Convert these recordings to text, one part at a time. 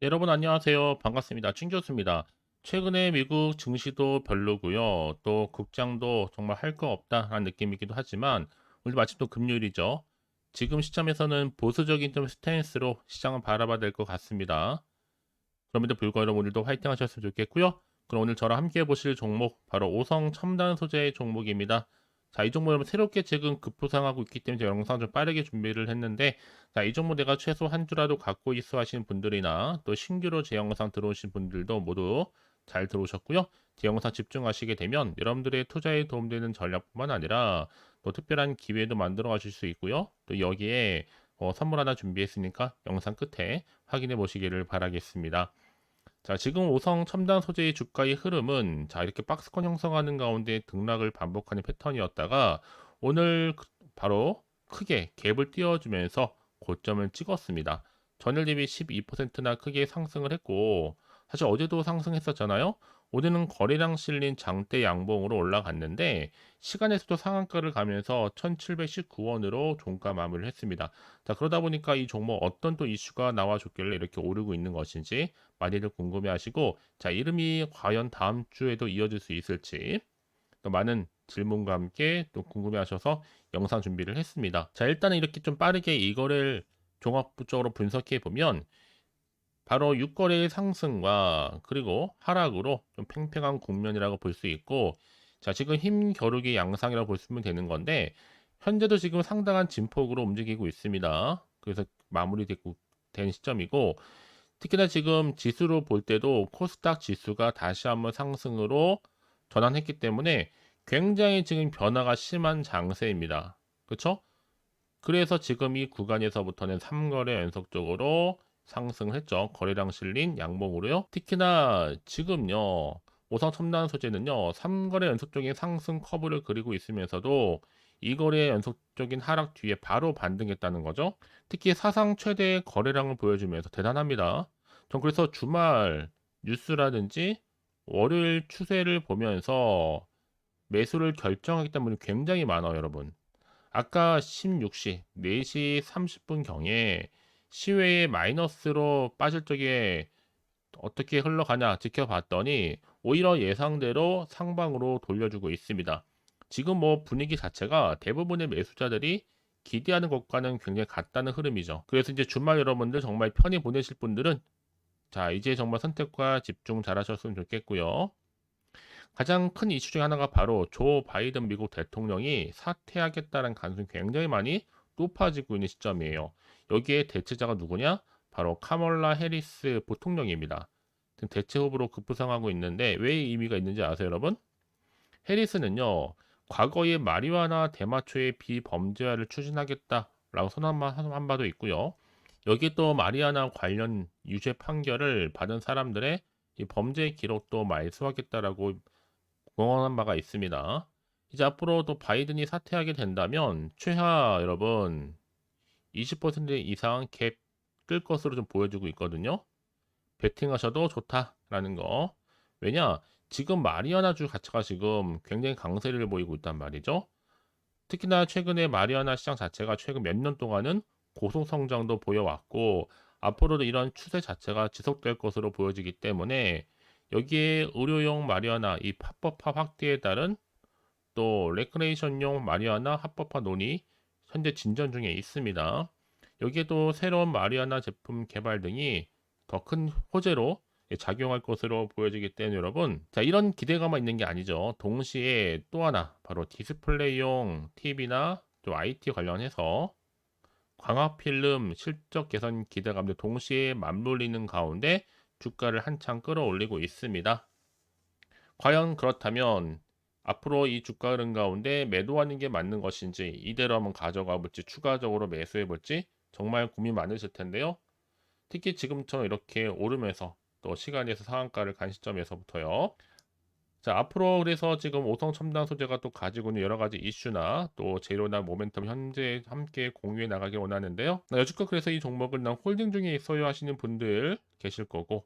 네, 여러분 안녕하세요. 반갑습니다. 친 교수입니다. 최근에 미국 증시도 별로고요. 또 국장도 정말 할 거 없다라는 느낌이기도 하지만 오늘 마침 또 금요일이죠. 지금 시점에서는 보수적인 좀 스탠스로 시장을 바라봐야 될 것 같습니다. 그럼에도 불구하고 오늘도 화이팅 하셨으면 좋겠고요. 그럼 오늘 저랑 함께 보실 종목 바로 오성 첨단 소재의 종목입니다. 자, 이 종목 여러분 새롭게 지금 급부상하고 있기 때문에 제가 영상 좀 빠르게 준비를 했는데 자, 이 종목 내가 최소 한 주라도 갖고 있어 하시는 분들이나 또 신규로 제 영상 들어오신 분들도 모두 잘 들어오셨고요. 제 영상 집중하시게 되면 여러분들의 투자에 도움되는 전략뿐만 아니라 또 특별한 기회도 만들어 가실 수 있고요. 또 여기에 어, 선물 하나 준비했으니까 영상 끝에 확인해 보시기를 바라겠습니다. 자, 지금 오성 첨단 소재의 주가의 흐름은 자, 이렇게 박스권 형성하는 가운데 등락을 반복하는 패턴이었다가 오늘 그- 바로 크게 갭을 띄워주면서 고점을 찍었습니다. 전일 대비 12%나 크게 상승을 했고 사실 어제도 상승했었잖아요. 오늘은 거래량 실린 장대 양봉으로 올라갔는데 시간에서도 상한가를 가면서 1719원으로 종가 마무리를 했습니다. 자, 그러다 보니까 이 종목 어떤 또 이슈가 나와줬길래 이렇게 오르고 있는 것인지 많이들 궁금해 하시고, 자, 이름이 과연 다음 주에도 이어질 수 있을지, 또 많은 질문과 함께 또 궁금해 하셔서 영상 준비를 했습니다. 자, 일단은 이렇게 좀 빠르게 이거를 종합적으로 분석해 보면, 바로 육거래의 상승과 그리고 하락으로 좀 팽팽한 국면이라고 볼 수 있고, 자, 지금 힘 겨루기 양상이라고 보시면 되는 건데, 현재도 지금 상당한 진폭으로 움직이고 있습니다. 그래서 마무리되고 된 시점이고, 특히나 지금 지수로 볼 때도 코스닥 지수가 다시 한번 상승으로 전환했기 때문에 굉장히 지금 변화가 심한 장세입니다. 그렇죠? 그래서 지금 이 구간에서부터는 3거래 연속적으로 상승을 했죠. 거래량 실린 양봉으로요. 특히나 지금요. 오성 첨단 소재는요. 3거래 연속적인 상승 커브를 그리고 있으면서도 이 거래 연속적인 하락 뒤에 바로 반등했다는 거죠. 특히 사상 최대 거래량을 보여주면서 대단합니다. 전 그래서 주말 뉴스라든지 월요일 추세를 보면서 매수를 결정하기 때문에 굉장히 많아요, 여러분. 아까 16시, 4시 30분 경에 시외에 마이너스로 빠질 적에 어떻게 흘러가냐 지켜봤더니 오히려 예상대로 상방으로 돌려주고 있습니다. 지금 뭐 분위기 자체가 대부분의 매수자들이 기대하는 것과는 굉장히 같다는 흐름이죠. 그래서 이제 주말 여러분들 정말 편히 보내실 분들은 자, 이제 정말 선택과 집중 잘 하셨으면 좋겠고요. 가장 큰 이슈 중 하나가 바로 조 바이든 미국 대통령이 사퇴하겠다는 가능성이 굉장히 많이 높아지고 있는 시점이에요. 여기에 대체자가 누구냐? 바로 카멀라 해리스 부통령입니다. 대체 후보로 급부상하고 있는데 왜 의미가 있는지 아세요, 여러분? 해리스는요, 과거의 마리화나 대마초의 비범죄화를 추진하겠다라고 선언한 바도 있고요. 여기 또 마리아나 관련 유죄 판결을 받은 사람들의 이 범죄 기록도 말소하겠다라고 공언한 바가 있습니다. 이제 앞으로 또 바이든이 사퇴하게 된다면 최하 여러분 20% 이상 갭 끌 것으로 좀 보여주고 있거든요. 베팅하셔도 좋다라는 거. 왜냐? 지금 마리아나주 가치가 지금 굉장히 강세를 보이고 있단 말이죠. 특히나 최근에 마리아나 시장 자체가 최근 몇 년 동안은 고속 성장도 보여왔고 앞으로도 이런 추세 자체가 지속될 것으로 보여지기 때문에 여기에 의료용 마리아나 이 합법화 확대에 따른 또 레크레이션용 마리아나 합법화 논의 현재 진전 중에 있습니다. 여기에도 새로운 마리아나 제품 개발 등이 더 큰 호재로 작용할 것으로 보여지기 때문에 여러분 자 이런 기대감만 있는 게 아니죠 동시에 또 하나 바로 디스플레이용 TV나 또 IT 관련해서 광학 필름 실적 개선 기대감도 동시에 맞물리는 가운데 주가를 한창 끌어올리고 있습니다. 과연 그렇다면 앞으로 이 주가 흐름 가운데 매도하는 게 맞는 것인지 이대로 한번 가져가 볼지 추가적으로 매수해 볼지 정말 고민 많으실 텐데요. 특히 지금처럼 이렇게 오르면서 또 시간에서 상한가를 간 시점에서부터요. 자, 앞으로 그래서 지금 오성 첨단 소재가 또 가지고 있는 여러 가지 이슈나 또 재료나 모멘텀 현재 함께 공유해 나가길 원하는데요. 나 여지껏 그래서 이 종목을 난 홀딩 중에 있어요 하시는 분들 계실 거고,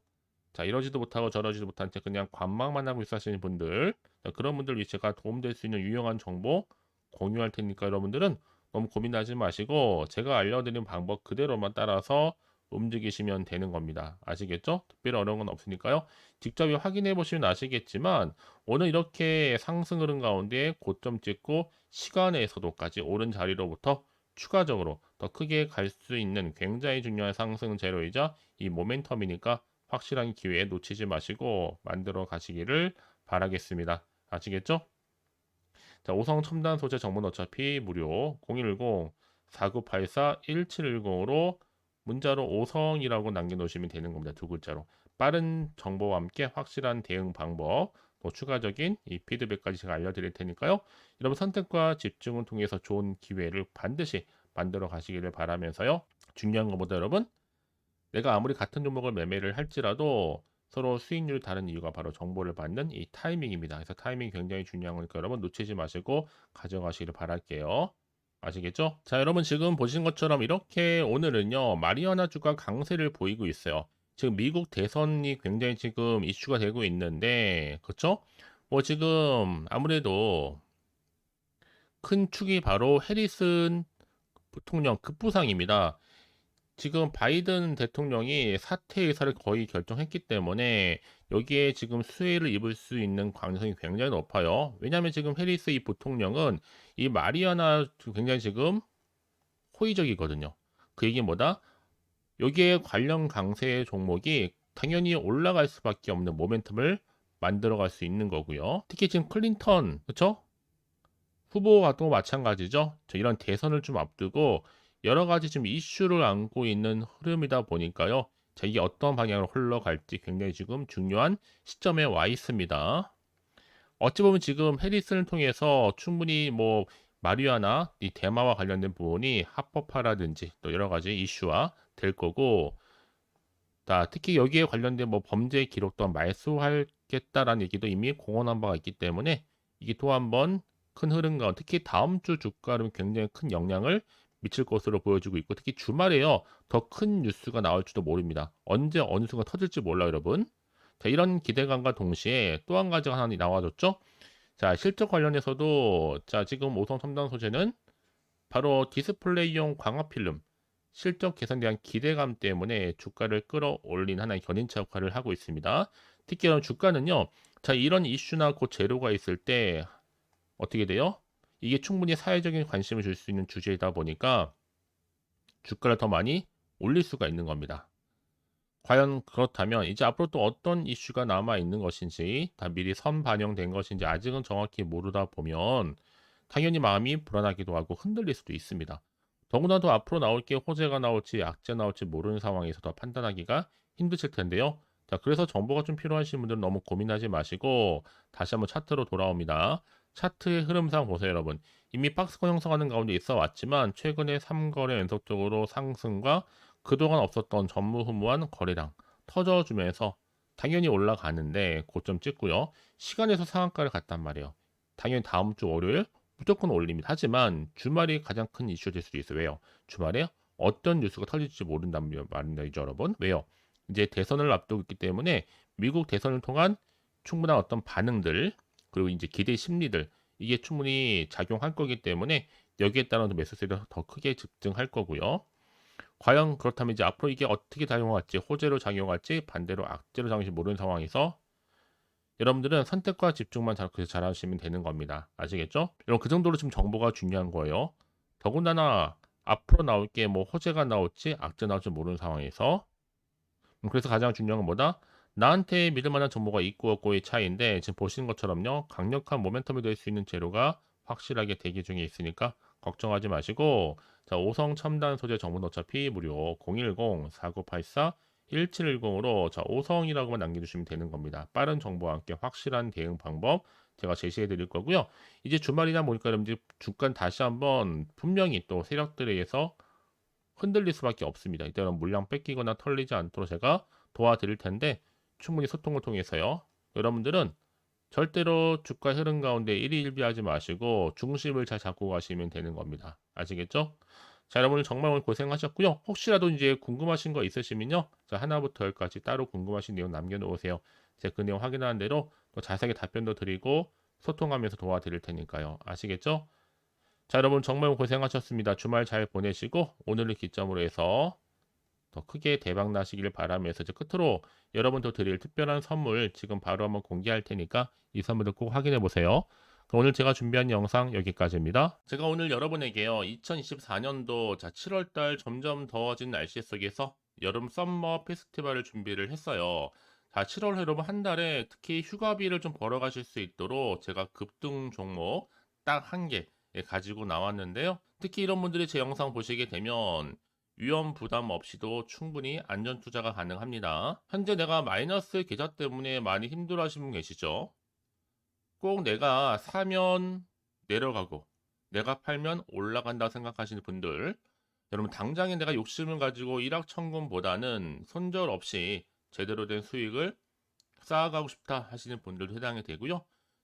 자, 이러지도 못하고 저러지도 못한 채 그냥 관망만 하고 있어 하시는 분들, 자, 그런 분들 위해 제가 도움될 수 있는 유용한 정보 공유할 테니까 여러분들은 너무 고민하지 마시고 제가 알려드린 방법 그대로만 따라서 움직이시면 되는 겁니다. 아시겠죠? 특별히 어려운 건 없으니까요. 직접 확인해 보시면 아시겠지만 오늘 이렇게 상승 흐름 가운데 고점 찍고 시간에서도까지 오른 자리로부터 추가적으로 더 크게 갈 수 있는 굉장히 중요한 상승 재료이자 이 모멘텀이니까 확실한 기회 놓치지 마시고 만들어 가시기를 바라겠습니다. 아시겠죠? 자, 오성 첨단 소재 정보는 어차피 무료 010-4984-1710으로 문자로 오성이라고 남겨놓으시면 되는 겁니다. 두 글자로. 빠른 정보와 함께 확실한 대응 방법, 또 추가적인 이 피드백까지 제가 알려드릴 테니까요. 여러분 선택과 집중을 통해서 좋은 기회를 반드시 만들어 가시기를 바라면서요. 중요한 것보다 여러분, 내가 아무리 같은 종목을 매매를 할지라도 서로 수익률이 다른 이유가 바로 정보를 받는 이 타이밍입니다. 그래서 타이밍이 굉장히 중요한 거니까 여러분 놓치지 마시고 가져가시기를 바랄게요. 아시겠죠? 자, 여러분 지금 보신 것처럼 이렇게 오늘은요, 마리아나 주가 강세를 보이고 있어요. 지금 미국 대선이 굉장히 지금 이슈가 되고 있는데, 그렇죠? 뭐 지금 아무래도 큰 축이 바로 해리슨 부통령 급부상입니다. 지금 바이든 대통령이 사퇴 의사를 거의 결정했기 때문에 여기에 지금 수혜를 입을 수 있는 가능성이 굉장히 높아요. 왜냐하면 지금 해리스 이 부통령은 이 마리아나 굉장히 지금 호의적이거든요. 그 얘기 뭐다? 여기에 관련 강세 종목이 당연히 올라갈 수밖에 없는 모멘텀을 만들어갈 수 있는 거고요. 특히 지금 클린턴 그렇죠? 후보와도 마찬가지죠. 이런 대선을 좀 앞두고 여러 가지 지금 이슈를 안고 있는 흐름이다 보니까요. 자, 이게 어떤 방향으로 흘러갈지 굉장히 지금 중요한 시점에 와 있습니다. 어찌 보면 지금 해리슨을 통해서 충분히 뭐 마리아나 이 대마와 관련된 부분이 합법화라든지 또 여러 가지 이슈화 될 거고 자, 특히 여기에 관련된 뭐 범죄 기록 또한 말소하겠다라는 얘기도 이미 공언한 바가 있기 때문에 이게 또 한번 큰 흐름 가 특히 다음 주 주가는 굉장히 큰 영향을 미칠 것으로 보여지고 있고 특히 주말에요 더 큰 뉴스가 나올지도 모릅니다. 언제 어느 순간 터질지 몰라 요 여러분. 자 이런 기대감과 동시에 또 한 가지가 하나 나와줬죠. 자 실적 관련해서도 자 지금 오성 첨단 소재는 바로 디스플레이용 광학 필름 실적 개선에 대한 기대감 때문에 주가를 끌어올린 하나의 견인차 역할을 하고 있습니다. 특히 주가는요. 자 이런 이슈나 곧 재료가 있을 때 어떻게 돼요? 이게 충분히 사회적인 관심을 줄 수 있는 주제이다 보니까 주가를 더 많이 올릴 수가 있는 겁니다. 과연 그렇다면 이제 앞으로 또 어떤 이슈가 남아 있는 것인지 다 미리 선 반영된 것인지 아직은 정확히 모르다 보면 당연히 마음이 불안하기도 하고 흔들릴 수도 있습니다. 더구나도 앞으로 나올 게 호재가 나올지 악재 나올지 모르는 상황에서 더 판단하기가 힘드실 텐데요. 자, 그래서 정보가 좀 필요하신 분들은 너무 고민하지 마시고 다시 한번 차트로 돌아옵니다. 차트의 흐름상 보세요, 여러분. 이미 박스권 형성하는 가운데 있어 왔지만 최근에 3거래 연속적으로 상승과 그동안 없었던 전무후무한 거래량 터져주면서 당연히 올라가는데 고점 찍고요. 시간에서 상한가를 갔단 말이에요. 당연히 다음 주 월요일 무조건 올립니다. 하지만 주말이 가장 큰 이슈가 될 수도 있어요. 왜요? 주말에 어떤 뉴스가 터질지 모른다는 말이죠, 여러분. 왜요? 이제 대선을 앞두고 있기 때문에 미국 대선을 통한 충분한 어떤 반응들 그리고 이제 기대 심리들 이게 충분히 작용할 거기 때문에 여기에 따라서 매수세를 더 크게 집중할 거고요. 과연 그렇다면 이제 앞으로 이게 어떻게 작용할지 호재로 작용할지 반대로 악재로 작용할지 모르는 상황에서 여러분들은 선택과 집중만 잘, 잘 하시면 되는 겁니다. 아시겠죠? 여러분 그 정도로 지금 정보가 중요한 거예요. 더군다나 앞으로 나올 게 뭐 호재가 나올지 악재 나올지 모르는 상황에서 음, 그래서 가장 중요한 건 뭐다? 나한테 믿을 만한 정보가 있고 없고의 차이인데 지금 보시는 것처럼요. 강력한 모멘텀이 될 수 있는 재료가 확실하게 대기 중에 있으니까 걱정하지 마시고 자, 오성 첨단 소재 정보는 어차피 무료 010-4984-1710으로 자, 오성이라고만 남겨주시면 되는 겁니다. 빠른 정보와 함께 확실한 대응 방법 제가 제시해 드릴 거고요. 이제 주말이다 보니까 여러분들 주간 다시 한번 분명히 또 세력들에 의해서 흔들릴 수밖에 없습니다. 이때는 물량 뺏기거나 털리지 않도록 제가 도와드릴 텐데 충분히 소통을 통해서요. 여러분들은 절대로 주가 흐름 가운데 일희일비하지 마시고 중심을 잘 잡고 가시면 되는 겁니다. 아시겠죠? 자, 여러분 정말 오늘 고생하셨고요. 혹시라도 이제 궁금하신 거 있으시면요. 자, 하나부터 열까지 따로 궁금하신 내용 남겨놓으세요. 제가 그 내용 확인하는 대로 또 자세하게 답변도 드리고 소통하면서 도와드릴 테니까요. 아시겠죠? 자, 여러분 정말 고생하셨습니다. 주말 잘 보내시고 오늘을 기점으로 해서 더 크게 대박 나시길 바라면서 이제 끝으로 여러분도 드릴 특별한 선물 지금 바로 한번 공개할 테니까 이 선물도 꼭 확인해 보세요. 그럼 오늘 제가 준비한 영상 여기까지입니다. 제가 오늘 여러분에게요. 2024년도 자 7월달 점점 더워진 날씨 속에서 여름 썸머 페스티벌을 준비를 했어요. 자 7월 여러분 한 달에 특히 휴가비를 좀 벌어가실 수 있도록 제가 급등 종목 딱 한 개 가지고 나왔는데요. 특히 이런 분들이 제 영상 보시게 되면 위험 부담 없이도 충분히 안전 투자가 가능합니다. 현재 내가 마이너스 계좌 때문에 많이 힘들어 하시는 분 계시죠? 꼭 내가 사면 내려가고 내가 팔면 올라간다 생각하시는 분들 여러분 당장에 내가 욕심을 가지고 일확천금보다는 손절 없이 제대로 된 수익을 쌓아가고 싶다 하시는 분들도 해당이 되고요.